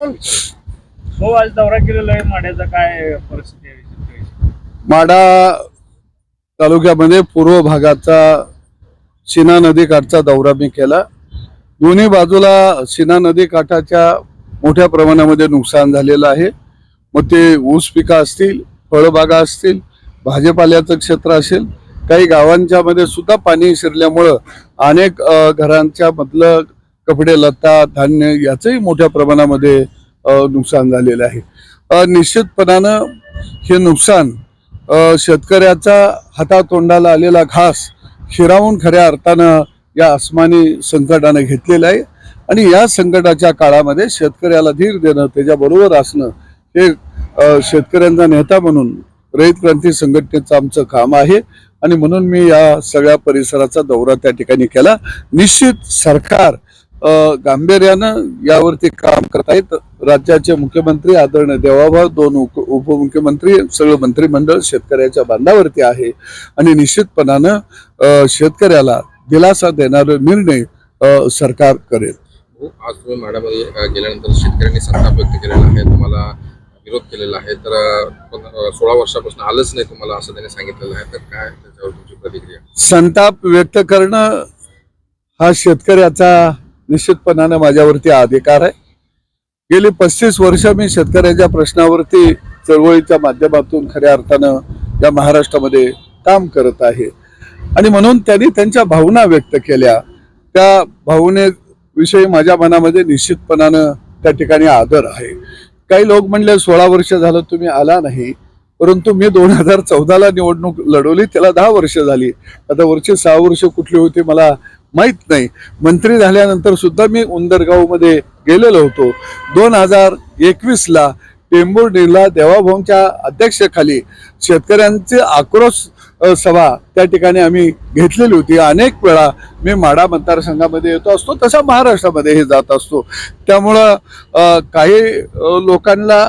हो आज दौरा केलेला आहे. माड्याचा काय परिस्थिती आहे? माडा तालुक्यामध्ये पूर्व भागाचा सीना नदी काठचा दौरा मी केला. दोन्ही बाजूला सीना नदी काठाच्या मोठ्या प्रमाणामध्ये नुकसान झालेलं आहे. मग ते ऊस पिकं असतील फळबागा असतील भाजीपाल्याचं क्षेत्र असेल काही गावांच्या मध्ये सुद्धा पाणी शिरल्यामुळं अनेक घरांच्या मधलं कपडे लत्ता धान्य याचंही मोठ्या प्रमाणामध्ये नुकसान झालेलं आहे. निश्चितपणानं हे नुकसान शेतकऱ्याचा हातातोंडाला आलेला घास हिरावून खऱ्या अर्थानं या आसमानी संकटानं घेतलेलं आहे. आणि या संकटाच्या काळामध्ये शेतकऱ्याला धीर देणं त्याच्याबरोबर असणं हे शेतकऱ्यांचा नेता म्हणून रयत क्रांती संघटनेचं आमचं काम आहे. आणि म्हणून मी या सगळ्या परिसराचा दौरा त्या ठिकाणी केला. निश्चित सरकार गांभीर्यानं यावरती काम करत आहेत. राज्याचे मुख्यमंत्री आदरणीय देवाभाऊ दोन उप उपमुख्यमंत्री सगळं मंत्रिमंडळ शेतकऱ्याच्या बांधावरती आहे. आणि निश्चितपणानं शेतकऱ्याला दिलासा देणारे निर्णय सरकार करेल. हो, आज तुम्ही माड्यामध्ये अ, गेल्यानंतर शेतकऱ्यांनी संताप व्यक्त केलेला आहे. तुम्हाला विरोध केलेला आहे. तर सोळा वर्षापासून आलंच नाही तुम्हाला असं त्यांनी सांगितलेलं आहे. तर काय त्याच्यावर तुमची प्रतिक्रिया? संताप व्यक्त करणं हा शेतकऱ्याचा निश्चितपणानं माझ्यावरती अधिकार आहे. गेली पस्तीस वर्ष मी शेतकऱ्याच्या प्रश्नावरती चळवळीच्या माध्यमातून खऱ्या अर्थानं या महाराष्ट्रामध्ये काम करत आहे. आणि म्हणून त्यांनी त्यांच्या भावना व्यक्त केल्या. त्या भावनेविषयी माझ्या मनामध्ये निश्चितपणानं त्या ठिकाणी आदर आहे. काही लोक म्हणले सोळा वर्ष झालं तुम्ही आला नाही परंतु मी दोन हजार चौदाला निवडणूक लढवली त्याला दहा वर्ष झाली. आता वरची सहा वर्ष कुठली होती मला माहीत नाही. मंत्री झाल्यानंतर सुद्धा मी उंदरगावमध्ये गेलेलो होतो. दोन हजार एकवीसला टेंबुर्डीला देवाभाऊंच्या अध्यक्षतेखाली शेतकऱ्यांचे आक्रोश सभा त्या ठिकाणी आम्ही घेतलेली होती. अनेक वेळा मी माडा मतदारसंघामध्ये येतो असतो तसा महाराष्ट्रामध्ये हे जात असतो. त्यामुळं काही लोकांना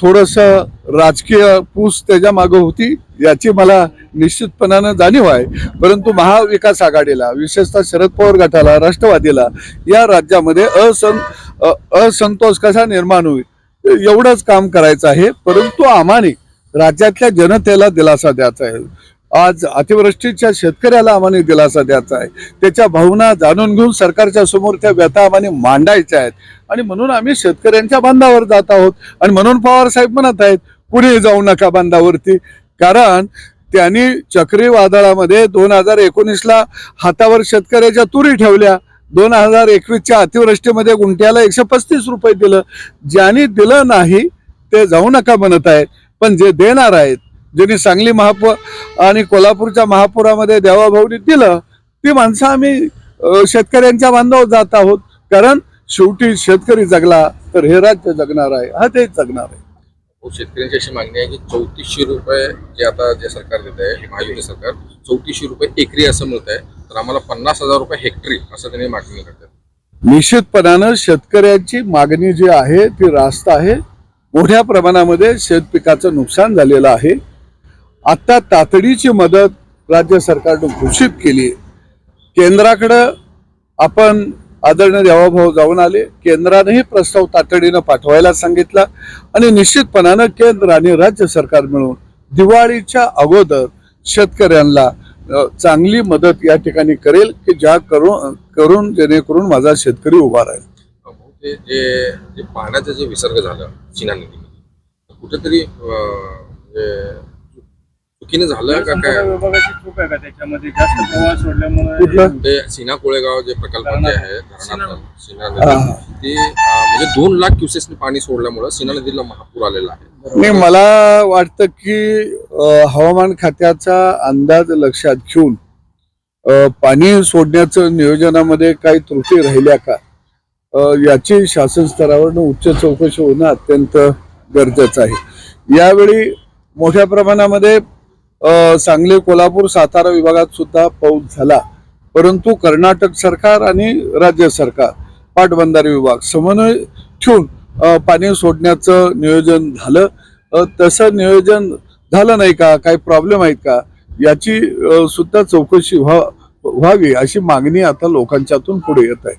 थोडस राजकीय पूस त्याच्या मागं होती याची मला निश्चितपणानं जाणीव आहे. परंतु महाविकास आघाडीला विशेषतः शरद पवार गटाला राष्ट्रवादीला या राज्यामध्ये असं असंतोष कसा निर्माण होईल एवढंच काम करायचं आहे. परंतु आम्हाने राज्यातल्या जनतेला दिलासा द्यायचा आहे. आज अतिवृष्टीच्या शेतकऱ्याला आम्हाला दिलासा द्यायचा आहे. त्याच्या भावना जाणून घेऊन सरकारच्या समोर त्या व्यथा आम्हाला मांडायच्या आहेत. आणि म्हणून आम्ही शेतकऱ्यांच्या बांधावर जात आहोत. आणि म्हणून पवार साहेब म्हणत आहेत कुणी जाऊ नका बांधावरती. कारण त्यांनी चक्रीवादळामध्ये दोन हजार एकोणीसला हातावर शेतकऱ्याच्या तुरी ठेवल्या. दोन हजार एकवीसच्या अतिवृष्टीमध्ये गुंठ्याला एकशे पस्तीस रुपये दिलं. ज्यांनी दिलं नाही ते जाऊ नका म्हणत आहेत. पण जे देणार आहेत ज्यांनी सांगली महापौर आणि कोल्हापूरच्या महापुरामध्ये देवाभाऊनी दिलं ती माणसं आम्ही शेतकऱ्यांच्या बांधावर जात आहोत. कारण शेवटी शेतकरी जगला तर हे राज्य जगणार आहे हा तेच जगणार आहे. हो शेतकऱ्यांची अशी मागणी आहे की चौतीसशे रुपये जे आता जे सरकार देत आहे महायुती सरकार चौतीसशे रुपये एकरी असं मिळत आहे. तर आम्हाला पन्नास हजार रुपये हेक्टरी असं त्यांनी मागणी करतात. निश्चितपणानं शेतकऱ्यांची मागणी जी आहे ती रास्त आहे. मोठ्या प्रमाणामध्ये शेतपिकाचं नुकसान झालेलं आहे. आता तातडीची मदत राज्य सरकारनं घोषित केली केंद्राकडं आपण आदरणीय देवाभाऊ जाऊन आले. केंद्रानेही प्रस्ताव तातडीनं पाठवायला सांगितला आणि निश्चितपणानं केंद्र आणि राज्य सरकार मिळून दिवाळीच्या अगोदर शेतकऱ्यांना चांगली मदत या ठिकाणी करेल की ज्या करून करून जेणेकरून माझा शेतकरी उभा राहील. जे जे पाण्याचं जे विसर्ग झालं चिना नदीमध्ये कुठेतरी चुकीनं झालं का काय? विभागाची चूक आहे का त्याच्यामध्ये? जास्त प्रवाह सोडल्यामुळे कुठलं? ते सीना कोळेगाव जे प्रकल्प जे आहे धरणात सीना. नदी. ते अं, म्हणजे दोन लाख क्युसेसने पाणी सोडल्यामुळे सीना नदीला महापूर आलेला आहे. नाही मला वाटतं की हवामान खात्याचा अंदाज लक्षात घेऊन पाणी सोडण्याचं नियोजनामध्ये काही त्रुटी राहिल्या का? याची शासन स्तरावरनं उच्च चौकशी होणं अत्यंत गरजेचं आहे. यावेळी मोठ्या प्रमाणामध्ये सांगली कोल्हापूर सातारा विभागात सुद्धा पाऊस झाला. परंतु कर्नाटक सरकार आणि राज्य सरकार पाटबंधारे विभाग समन्वय ठेवून पाणी सोडण्याचं नियोजन झालं. तसं नियोजन झालं नाही का? काही प्रॉब्लेम आहेत का? याची सुद्धा चौकशी व्हा व्हावी अशी मागणी आता लोकांच्यातून पुढे येत आहे.